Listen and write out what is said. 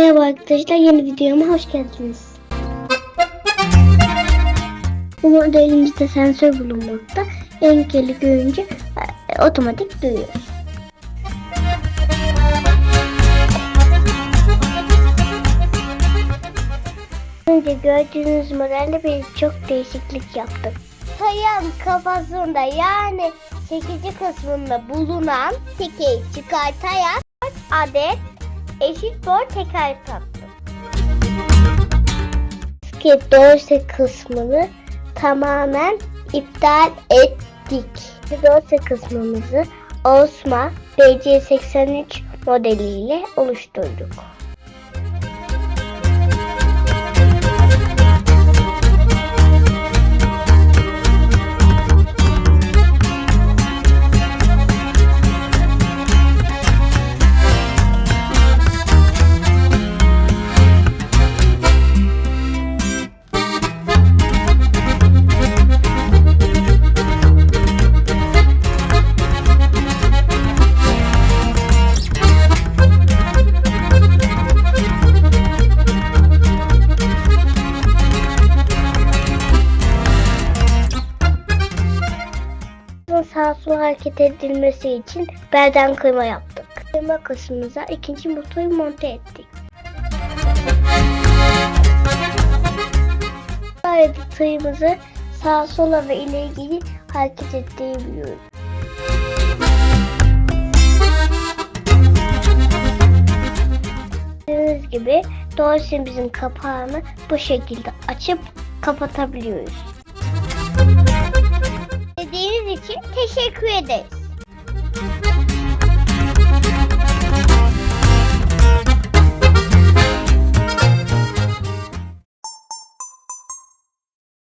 arkadaşlar yeni videoma hoş geldiniz. Bu modelimizde sensör bulunmakta. Engeli görünce e, otomatik duyuyoruz. Önce gördüğünüz modelde birçok değişiklik yaptık. Sayan kafasında yani çekici kısmında bulunan tekeyi çıkartarak adet eşit boy teker taktım. Ki dorse kısmını tamamen iptal ettik. Dorse kısmımızı Osma DC83 modeliyle oluşturduk. Sağa sola hareket edilmesi için belden kıyma yaptık. Kıyma kısmımıza ikinci motoru monte ettik. Sayede tığımızı sağa sola ve ileri geri hareket ettirebiliyoruz. Gördüğünüz gibi dorsemizin kapağını bu şekilde açıp kapatabiliyoruz. credits.